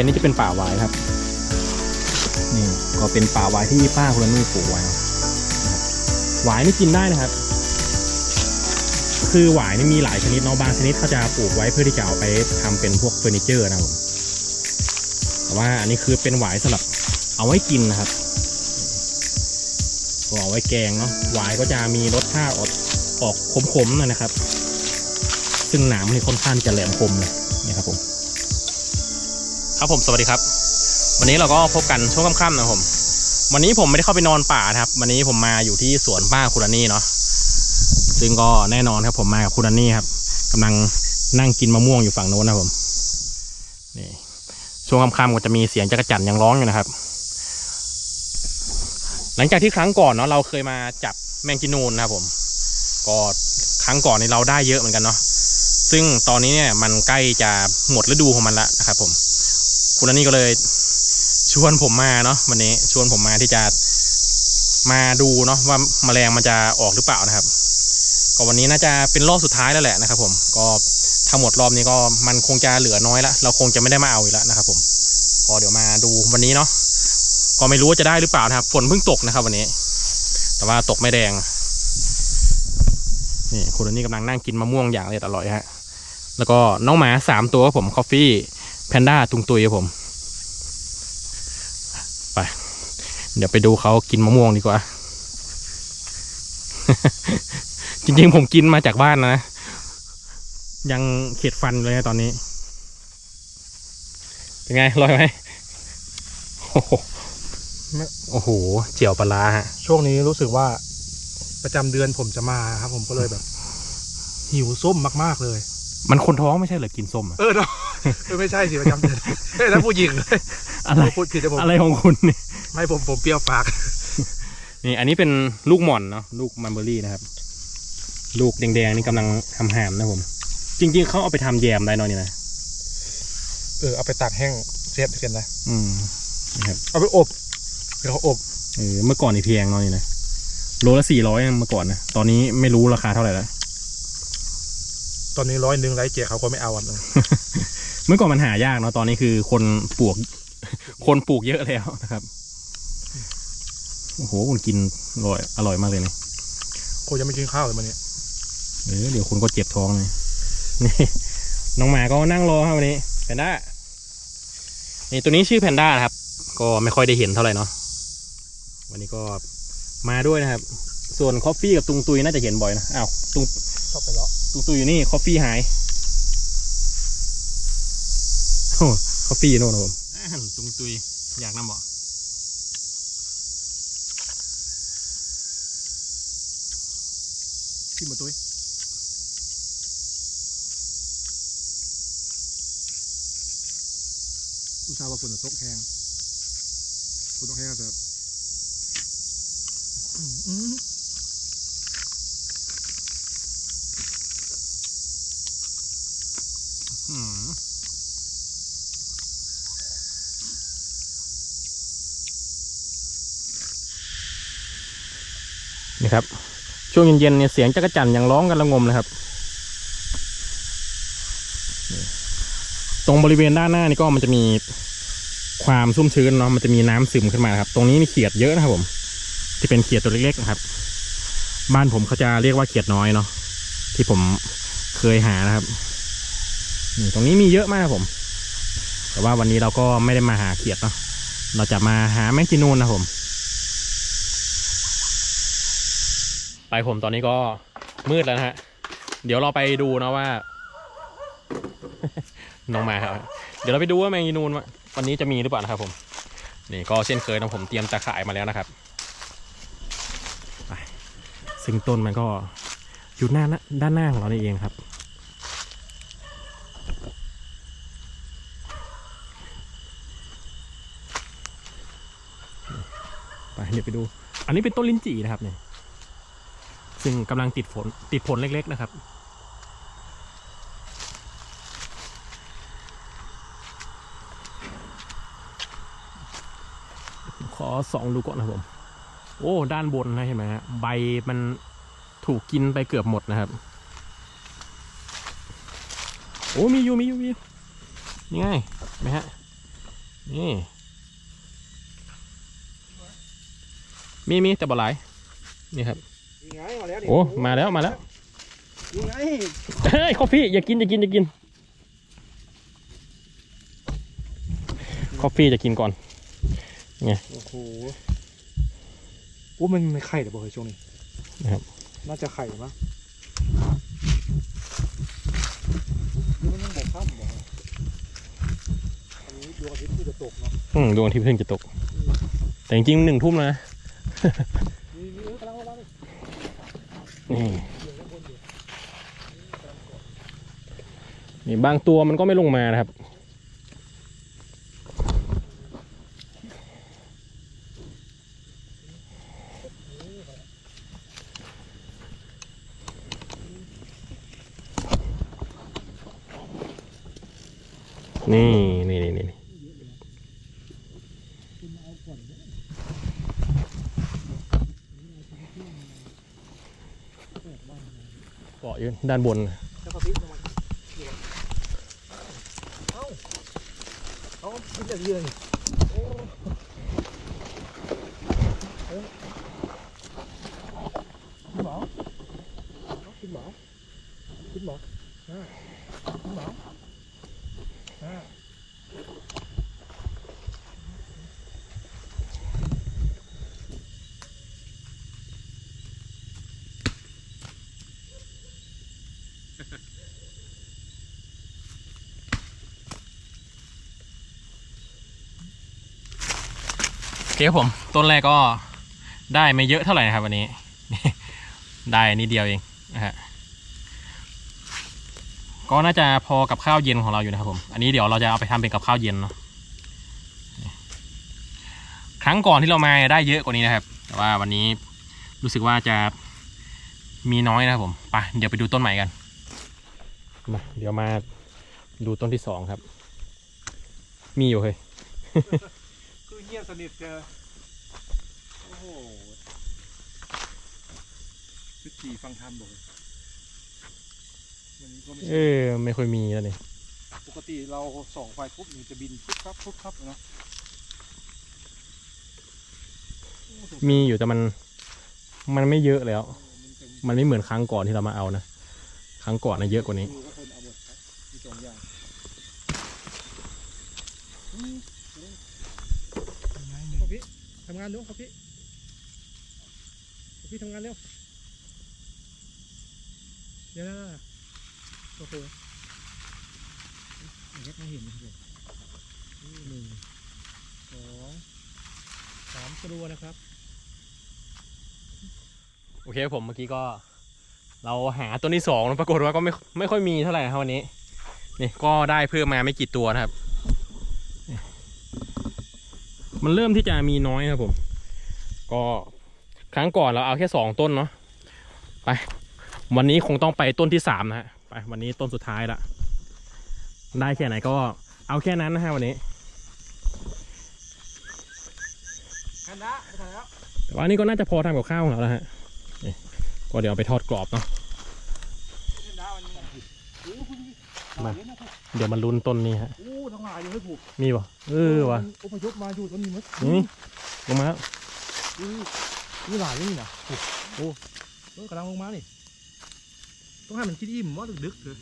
ณนี้จะเป็นป่าวายครับ นี่ก็เป็นป่าวายที่ป้าคนนุ่ยปลูกไว้นะหวายนี่กินได้นะครับ คือหวายนี่มีหลายชนิดเนาะบางชนิดเขาจะปลูกไว้เพื่อที่จะเอาไปทำเป็นพวกเฟอร์นิเจอร์นะครับผมแต่ว่าอันนี้คือเป็นหวายสำหรับเอาไว้กินนะครับก็เอาไว้แกงเนาะหวายก็จะมีรสชาติออกออกขมๆหน่อยนะครับ ซึ่งหนามนี่ค่อนข้างจะแหลมคมเลยนี่ครับผม ครับผมสวัสดีครับ วันนี้เราก็พบกันช่วงค่ำๆนะครับผม วันนี้ผมไม่ได้เข้าไปนอนป่านะครับ วันนี้ผมมาอยู่ที่สวนป้าคุณอันนี่เนาะซึ่งก็แน่นอนครับผมมากับคุณอันนี่ครับกำลังนั่งกินมะม่วงอยู่ฝั่งโน้นนะครับผมนี่ช่วงค่ำๆก็จะมีเสียงจักรจั่นยังร้องอยู่นะครับ หลังจากที่ครั้งก่อนเนาะเราเคยมาจับแมงจีนูนนะครับผมก็ครั้งก่อนนี่เราได้เยอะเหมือนกันเนาะซึ่งตอนนี้เนี่ยมันใกล้จะหมดฤดูของมันแล้วนะครับผม คุณอันนี้ก็เลยชวนผมมาเนาะวันนี้ชวนผมมาที่จะมาดูเนาะว่าแมลงมันจะออกหรือเปล่านะครับ ก็วันนี้น่าจะเป็นรอบสุดท้ายแล้วแหละนะครับ ผมก็ถ้าหมดรอบนี้ก็มันคงจะเหลือน้อยละเราคงจะไม่ได้มาเอาอีกแล้วนะครับ ผมก็เดี๋ยวมาดูวันนี้เนาะก็ไม่รู้ว่าจะได้หรือเปล่านะครับ ฝนเพิ่งตกนะครับ วันนี้ แต่ว่าตกไม่แดงนี่คุณนนี้กำลังนั่งกินมะม่วงอย่างอร่อยฮะแล้วก็น้องหมาสามตัวครับผมคอฟฟี่แพนด้าตุงตุยครับผม ไป เดี๋ยวไปดูเขากินมะม่วงดีกว่า จริงๆผมกินมาจากบ้านนะ ยังเข็ดฟันเลยนะตอนนี้ เป็นไงอร่อยไหมโอ้โหโอ้โห เจียวปลาร้าฮะ ช่วงนี้รู้สึกว่าประจำเดือนผมจะมาครับ ผมก็เลยแบบ หิวส้มมากๆเลย มันคนท้องไม่ใช่เหรอกินส้มอะเออเนาะเออไม่ใช่สิประจำเดือนเฮ้ยถ้าผู้หญิงเลยอะไรผมพูดผิดนะผมอะไรของคุณเนี่ย ไม่ผมผมเปรี้ยวปาก นี่อันนี้เป็นลูกหม่อนเนาะลูกมันเบอรี่นะครับ ลูกแดงๆนี่กำลังทำหามนะผม จริง ๆเขาเอาไปทำแยมได้เนอะนี่นะเออเอาไปตากแห้งเสียบเสียนนะอืมนะครับเอาไปอบเดี๋ยวเขาอบเออเมื่อก่อนนี่เพียงเนอะนี่นะโลละสี่ร้อยเมื่อก่อนนะตอนนี้ไม่รู้ราคาเท่าไหร่แล้วตอนนี้ร้อยหนึ่งไรเจ๊เขาก็ไม่เอาอะเมื่อก่อนมันหายากเนาะตอนนี้คือคนปลูกคนปลูกเยอะแล้วนะครับ โอ้โหคุณกินอร่อย อร่อยมากเลยนี่โคยังไม่กินข้าวเลยมันเนี่ยเออเดี๋ยวคุณก็เจ็บท้องเลยนี่น้องหมาก็นั่งรอครับวันนี้แพนด้านี่ตัวนี้ชื่อแพนด้านะครับ ก็ไม่ค่อยได้เห็นเท่าไหร่เนาะวันนี้ก็มาด้วยนะครับ ส่วนคอฟฟี่กับตุงตุยน่าจะเห็นบ่อยนะอ้าวตุงชอบไปเลาะตุงตุยอยู่นี่คอฟฟี่หายโอ้คอฟฟี่อยู่โน่นครับผมอ่าตุงตุยอยากนำบ่ ขึ้นมาตุ้ยกูทราบว่าฝนตกแห้งฝนตกแห้งจะอืมอืมนี่ครับ ช่วงเย็นๆเนี่ยเสียงจักรจั่นยังร้องกันระงมเลยครับ ตรงบริเวณด้านหน้านี่ก็มันจะมีความชุ่มชื้นเนาะมันจะมีน้ำซึมขึ้นมาครับ ตรงนี้มีเขียดเยอะนะครับผม ที่เป็นเขียดตัวเล็กๆนะครับ บ้านผมเขาจะเรียกว่าเขียดน้อยเนาะที่ผมเคยหานะครับตรงนี้มีเยอะมากครับผม แต่ว่าวันนี้เราก็ไม่ได้มาหาเขียดเนาะเราจะมาหาแมงจีนูนนะครับผม ไปผมตอนนี้ก็มืดแล้วนะฮะ เดี๋ยวเราไปดูนะว่า น้องมาครับ เดี๋ยวเราไปดูว่าแมงยีนูนวันนี้จะมีหรือเปล่านะครับ ผม นี่ก็เช่นเคยนะผมเตรียมตะข่ายมาแล้วนะครับไปซึ่งต้นมันก็อยู่หน้าหน้าด้านหน้าของเรานี่เองครับ ไปเดี๋ยวไปดู อันนี้เป็นต้นลิ้นจี่นะครับเนี่ย ซึ่งกำลังติดผลติดผลเล็ก ๆ นะครับ ขอสองดูก่อนนะผม โอ้ ด้านบนนะเห็นไหมฮะใบมันถูกกินไปเกือบหมดนะครับ โอ้มีอยู่มีอยู่มีอยู่นี่ไงเห็นไหมฮะ นี่ มีมีแต่บ่หลาย นี่ครับ ยังไงมาแล้วโอ้มาแล้วมาแล้วยังไงเฮ้ยคอฟฟี่อย่ากินอย่ากินอย่ากินคอฟฟี่จะกินก่อนโอ้โหโอ้มันไม่ไข่แต่บอกเลยช่วงนี้นะครับน่าจะไข่มั้งดูมันยังบอกข้ามบอกอันนี้ดวงอาทิตย์ที่จะตกเนาะอืมดวงอาทิตย์เพิ่งจะตก แต่จริงๆหนึ่งทุ่มแล้วนะ นี่นี่เออกำลังกำลัง นี่บนอยู่นี่บางตัวมันก็ไม่ลงมานะครับ นี่นี่นี่นี่ เกาะอยู่ด้านบนแล้วก็พลิกลงมาเอ้าเอ้าพลิกจะยืนโอ้เอ้ยคุณหมอเอ้าคุณหมอคุณหมออ่าคุณหมออ่า โอ เคครับผม ต้นแรกก็ได้ไม่เยอะเท่าไหร่นะครับวันนี้ ได้นิดเดียวเองนะฮะก็น่าจะพอกับข้าวเย็นของเราอยู่นะครับผม อันนี้เดี๋ยวเราจะเอาไปทำเป็นกับข้าวเย็นเนาะครั้งก่อนที่เรามาได้เยอะกว่านี้นะครับ แต่ว่าวันนี้รู้สึกว่าจะมีน้อยนะครับผมไปเดี๋ยวไปดูต้นใหม่กันมาเดี๋ยวมาดูต้นที่สองครับ มีอยู่เฮ้ย งียบสนิทเจอ โอ้โหชุดจีฟังธรรมบอกเลยวันนี้ก็ไม่เอใช่อ ไม่ค่อยมีแล้วนี่ปกติเราส่องไฟปุ๊บมันจะบินปุ๊บครับปุ๊บครับเนาะโอ้โหมีอยู่แต่มัน มันไม่เยอะแล้ว มันจะมันไม่เหมือนครั้งก่อนที่เรามาเอานะ ครั้งก่อนนะเยอะกว่านี้ ดูก็คนเอาหมดครับมีสองอย่างอืมขอพี่ ทำงานเร็วขอพี่ขอพี่ทำงานเร็ว เดี๋ยวนะโอเคเล็กไม่เห็นเลยนี่หนึ่งสองสามกรัวนะครับ โอเคครับผมเมื่อกี้ก็ เราหาต้นที่สองแล้วปรากฏว่าก็ไม่ไม่ค่อยมีเท่าไหร่นะครับวันนี้ นี่ก็ได้เพิ่มมาไม่กี่ตัวนะครับ มันเริ่มที่จะมีน้อยครับผม ก็ครั้งก่อนเราเอาแค่สองต้นเนาะไป วันนี้คงต้องไปต้นที่สามนะฮะไปวันนี้ต้นสุดท้ายละได้แค่ไหนก็เอาแค่นั้นนะฮะวันนี้คันละไปแล้วแต่ว่านี่ก็น่าจะพอทำกับข้าวของเราแล้วฮะก็เดี๋ยวไปทอดกรอบเนาะมาเยอะนะเดี๋ยวมันลุ้นต้นนี้ฮะ โอ้ทั้งหลายเลยให้ผูกมีป่ะเออว่ะอพยพมาอยู่ตรงนี้มั้ยนี่ลงมาแล้วอือนี่หลายนี่นะโอ้โอ้เออกำลังลงมานี่ต้องให้มันคิดอิ่มว่าดึกๆเถอะ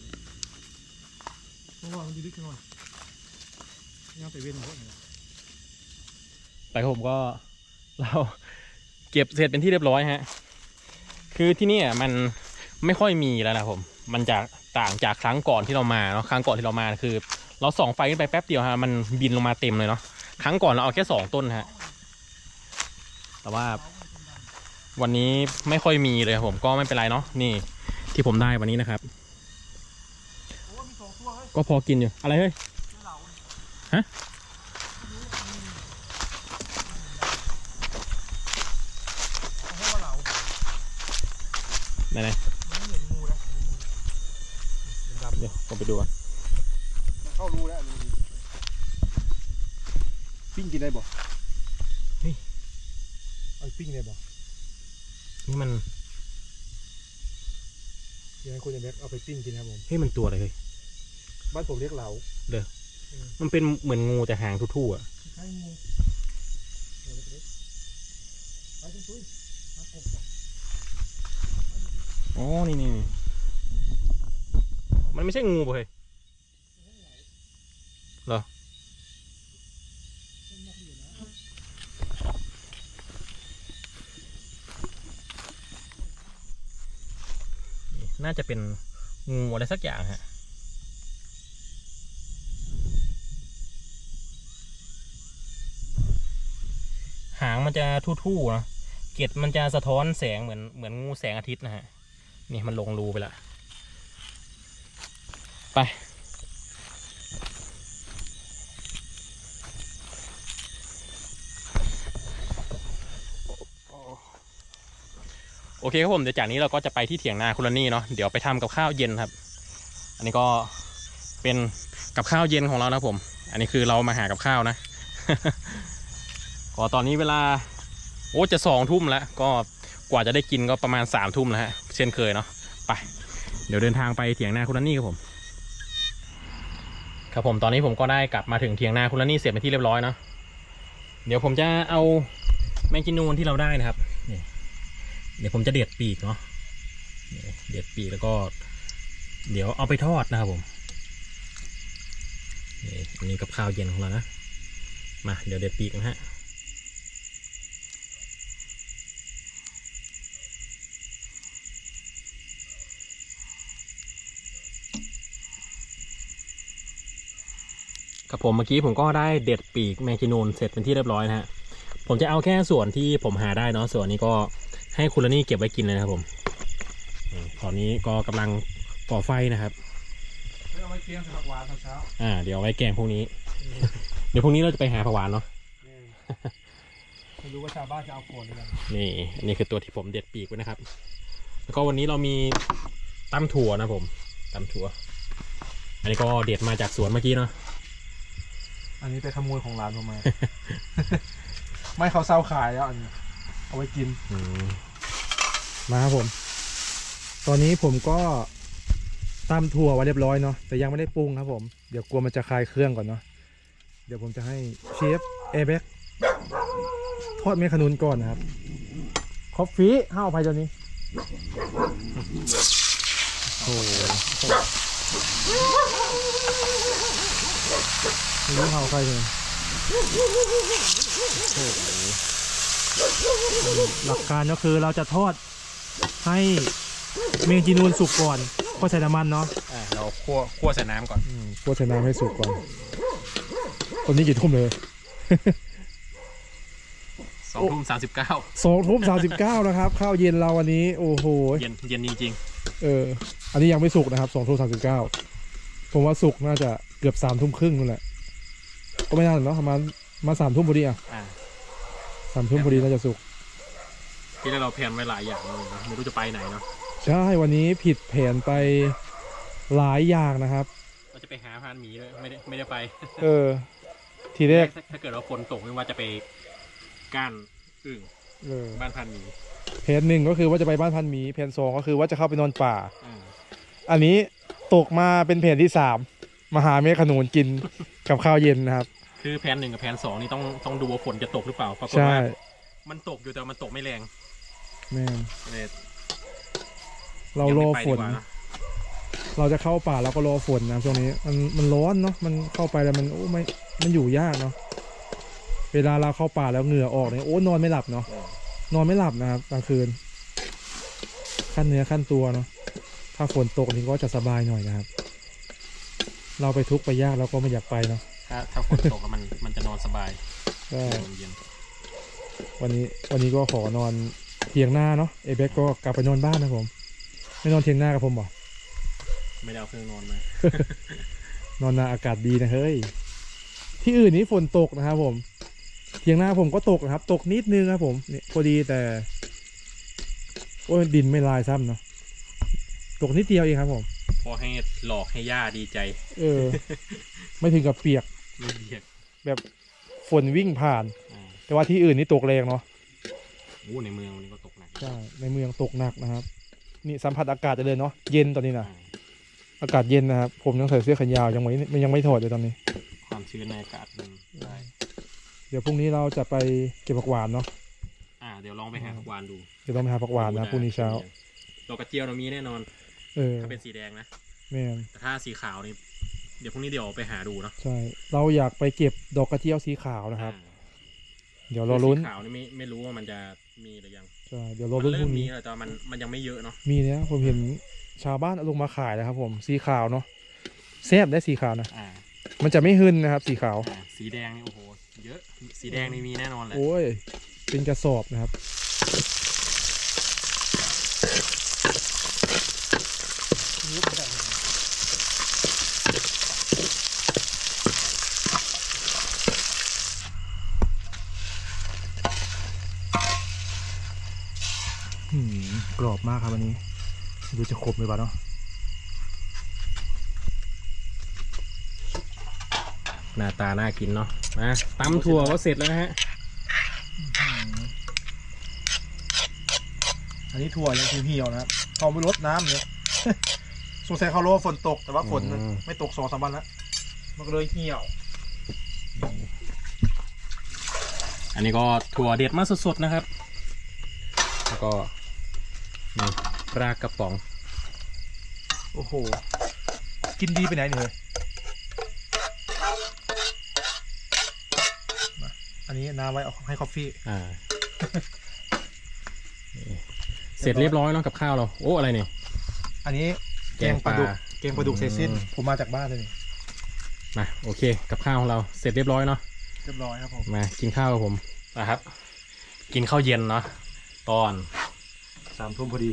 ต้องว่ามันดึกๆกันหน่อยยังไปเว้นพวกนี้ไปครับผมก็เราเก็บเสร็จเป็นที่เรียบร้อยฮะ คือที่นี่อะมันไม่ค่อยมีแล้วนะผม มันจากต่างจากครั้งก่อนที่เรามาเนาะ ครั้งก่อนที่เรามาคือ เราส่องไฟขึ้นไปแป๊บเดียวฮะมันบินลงมาเต็มเลยเนาะครั้งก่อนเราเอาแค่สองต้นฮะแต่ว่าวันนี้ไม่ค่อยมีเลยครับผมก็ไม่เป็นไรเนาะนี่ที่ผมได้วันนี้นะครับ ก็พอกินอยู่อะไรเฮ้ยฮะไหนไม่เห็นเดี๋ยวผมไปดูก่อน เข้ารูแล้วอันนี้ปิ้งกินได้บ่เอาปิ้งได้บ่นี่มันยังไงคุณจะเล็กเอาไปปิ้งกินครับผมเฮ้ยมันตัวอะไรเฮ้ยบ้านผมเรียกเหลามันเป็นเหมือนงูแต่หางทู่ๆอะคล้ายๆงูเดี๋ยวเล็กๆไปตุ้ยตุ้ยมากบอ๋อนี่นี่นี่มันไม่ใช่งูป่ะเฮ้ย เหรอน่าจะเป็นงูอะไรสักอย่างฮะหางมันจะทู่ๆนะ เกล็ดมันจะสะท้อนแสงเหมือนเหมือนงูแสงอาทิตย์นะฮะ นี่มันลงรูไปละ ไป โอเคครับผมเดี๋ยวจากนี้เราก็จะไปที่เถียงนาคุณลนี่เนาะเดี๋ยวไปทำกับข้าวเย็นครับ อันนี้ก็เป็นกับข้าวเย็นของเรานะผม อันนี้คือเรามาหากับข้าวนะก็ตอนนี้เวลาโอ้จะสองทุ่มแล้ว ก็กว่าจะได้กินก็ประมาณสามทุ่มแล้วฮะเช่นเคยเนาะไป เดี๋ยวเดินทางไปเถียงนาคุณลนี่ครับผมครับผมตอนนี้ผมก็ได้กลับมาถึงเถียงนาคุณลนี่เสร็จเป็นที่เรียบร้อยเนาะเดี๋ยวผมจะเอาแมงกินูนที่เราได้นะครับ เดี๋ยวผมจะเด็ดปีกเนาะเด็ดปีกแล้วก็ เดี๋ยวเอาไปทอดนะครับผมนี่อันนี้กับข้าวเย็นของเรานะ มา เดี๋ยวเด็ดปีกนะฮะกับผมเมื่อกี้ผมก็ได้เด็ดปีกแมงกินูนเสร็จเป็นที่เรียบร้อยนะฮะ ผมจะเอาแค่ส่วนที่ผมหาได้เนาะส่วนนี้ก็ ให้คุณละนี่เก็บไว้กินเลยนะครับผมอืมตอนนี้ก็กำลังก่อไฟนะครับไม่เอาไว้เคียงสำหรับหวานตอนเช้าอ่าเดี๋ยวเอาไว้แกงพวกนี้ เดี๋ยวพรุ่งนี้เราจะไปหาผักหวานเนาะไม่รู้ว่าชาวบ้านจะเอาโคนหรือเปล่านี่อันนี้คือตัวที่ผมเด็ดปีกไว้นะครับ แล้วก็วันนี้เรามีตั้มถั่วนะผมตั้มถั่ว อันนี้ก็เด็ดมาจากสวนเมื่อกี้เนาะอันนี้ไปขโมยของร้านผมมา ไม่เขาเศร้าขายแล้วอันนี้เอาไว้กิน อืม มาครับผม ตอนนี้ผมก็ตำถั่วไว้เรียบร้อยเนาะแต่ยังไม่ได้ปรุงครับผมเดี๋ยวกลัวมันจะคลายเครื่องก่อนเนาะเดี๋ยวผมจะให้เชฟเอเบกทอดเมฆขนุนก่อนนะครับคอฟฟี่ห้าอภัยตัวนี้โอ้โหไม่รู้ห้าอภัยเลยโอ้โหหลักการก็คือเราจะทอด ให้เมงจีนูนสุกก่อนก็ใส่น้ำมันเนาะอ่าเราคั่วคั่วใส่น้ำก่อนอืมคั่วใส่น้ำให้สุกก่อน ตอนนี้กี่ทุ่มเลย สองทุ่มสามสิบเก้าสองทุ่มสามสิบเก้านะครับข้าวเย็นเราวันนี้ โอ้โห เย็นเย็นจริงเออ อันนี้ยังไม่สุกนะครับสองทุ่มสามสิบเก้าผมว่าสุกน่าจะเกือบสามทุ่มครึ่งนั่นแหละ ก็ไม่นานเนาะประมาณมาสามทุ่มพอดีอะๆอ่าสามทุ่มพอดีน่าจะสุก ที่แรกเราแพลนไว้หลายอย่างเลยนะไม่รู้จะไปไหนเนาะใช่วันนี้ผิดแผนไปหลายอย่างนะครับ เราจะไปหาพานหมีเลยไม่ได้ไม่ได้ไป เออ ทีแรกถ้าถ้าเกิดว่าฝนตกไม่ว่าจะไปก้านอึ่งเออบ้านพานหมีแผนหนึ่งก็คือว่าจะไปบ้านพันหมีแผนสองก็คือว่าจะเข้าไปนอนป่า อ่าอันนี้ตกมาเป็นแผนที่สามมาหาเมฆขนุนกินกับข้าวเย็นนะครับ คือแผนหนึ่งกับแผนสองนี่ต้องต้องดูว่าฝนจะตกหรือเปล่าปรากฏใช่ว่า มันตกอยู่แต่มันตกไม่แรงแม่นเลยเรารอยังไม่ไปฝดีน กว่าะเราจะเข้าป่าเราก็รอฝนนะช่วงนี้มันมันร้อนเนาะมันเข้าไปแล้วมันโอ้ไม่มันอยู่ยากเนาะเวลาเราเข้าป่าแล้วเหงื่อออกเนี่ยโอ้นอนไม่หลับเนาะเออนอนไม่หลับนะครับกลางคืนขั้นเนื้อขั้นตัวเนาะถ้าฝนตกนี่ก็จะสบายหน่อยนะครับ เราไปทุกข์ไปยากเราก็ไม่อยากไปเนาะถ้าถ้าฝนตกอะมันมันจะนอนสบายก็เย็น วันนี้วันนี้ก็ขอนอนเทียงหน้าเนาะเอเบกก็กลับไปนอนบ้านนะผม ไม่นอนเทียงหน้ากับผมเหรอไม่ได้เอาเครื่องนอนมานอนนาอากาศดีนะเฮ้ยที่อื่นนี้ฝนตกนะครับผม เทียงหน้าผมก็ตกนะครับ ตกนิดนึงครับผมเนี่ยพอดีแต่โอ้ยดินไม่ลายซ้ำเนาะตกนิดเดียวเองครับผม พอให้หลอกให้ย่าดีใจ เออ ไม่ถึงกับเปียกไม่เรียก แบบฝนวิ่งผ่านอ่า แต่ว่าที่อื่นนี่ตกแรงเนาะโอ้ในเมืองวันนี้ก็ตกหนักใช่ในเมืองตกหนักนะครับ นี่สัมผัสอากาศได้เลยเนาะเย็นตอนนี้นะอ่าอากาศเย็นนะครับผมยังใส่เสื้อแขนยาวยังไม่ยังไม่ถอดเลยตอนนี้ชื้นในอากาศมันได้เดี๋ยวพรุ่งนี้เราจะไปเก็บผักหวานเนาะอ่าเดี๋ยวลองไปหาผักหวานดูเดี๋ยวต้องไปหาผักหวานนะพรุ่งนี้เช้าดอกกระเจียวเรามีแน่นอนเออถ้าเป็นสีแดงนะแม่นแต่ถ้าสีขาวนี่เดี๋ยวพรุ่งนี้เดี๋ยวไปหาดูเนาะใช่เราอยากไปเก็บดอกกระเจียวสีขาวนะครับอ่า เดี๋ยวรอลุ้นสีขาวนี่ไม่ไม่รู้ว่ามันจะมีหรือยังใช่เดี๋ยวรอลุ้นมัพเริ่รุ่มงมีนี้ แล้วแต่มันมันยังไม่เยอะเนาะมีเนี่ยผมเห็นชาวบ้านเอาลงมาขายนะครับ ผมสีขาวเนาะแซ่บได้สีขาวนะอ่ามันจะไม่หึนนะครับ สีขาว อ่าสีแดงนี่โอ้โหเยอะสีแดงนี่มีแน่นอนแหละโอ้ย เป็นกระสอบนะครับ หืมกรอบ มากครับวันนี้ดูจะครบเลยปะเนาะหน้าตาน่ากินเนาะมาตำถั่วก็เสร็จแล้วนะฮะอันนี้ถั่วยังคือเหี่ยวนะครับเขาไม่ลดน้ำเนี่ยสงสัยเขารู้ว่าฝนตกแต่ว่าฝนมันไม่ตกสองสามวันแล้วมันก็เลยเหี่ยว อันนี้ก็ถั่วเด็ดมาสดๆนะครับ แล้วก็นี่ ปลากระป๋อง โอ้โห กินดีไปไหนเนี่ยมาอันนี้น้ำไว้เอาให้คอฟฟี่ อ่านี่เสร็จเรียบร้อยแล้วกับข้าวเรา โอ้อะไรเนี่ย อันนี้แกแกงงปปลาลาดุก แกงปลาดุกเซซินอืม ผมมาจากบ้านเลยนี่มาโอเค กับข้าวของเราเสร็จเรียบร้อยเนาะ เรียบร้อยครับผม มากินข้าวกับผมนะครับ กินข้าวเย็นเนาะตอน สามทุ่มพอดี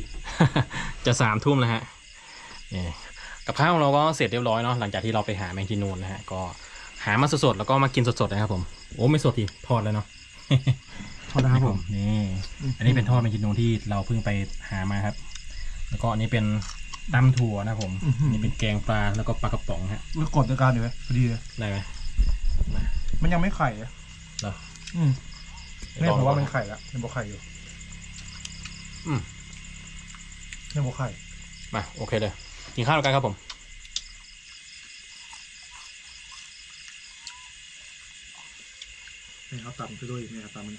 จะสามทุ่มแล้วฮะนี่กับข้าวของเราก็เสร็จเรียบร้อยเนาะหลังจากที่เราไปหาแมงจีนูนนะฮะก็หามาสดๆแล้วก็มากินสดๆนะครับผมโอ้ไม่สดทีทอดแล้วเนาะทอดนะครับผมนี่อันนี้เป็นทอดแมงจีนูนที่เราเพิ่งไปหามาครับ แล้วก็อันนี้เป็นตำถั่วนะครับผมนี่เป็นแกงปลาแล้วก็ปลากระป๋องฮะอุ้ยกดด้วยกันอยู่ไหมพอดีเลยได้ไหมมันยังไม่ไข่อะเหรออืมแม่บอกว่ามันไข่ละยังบอกไข่อยู่ อืมยังบอกไข่มาโอเคเลยกินข้าวกันครับผม นี่เขาตำไปด้วยอีกเนี่ยตำมัน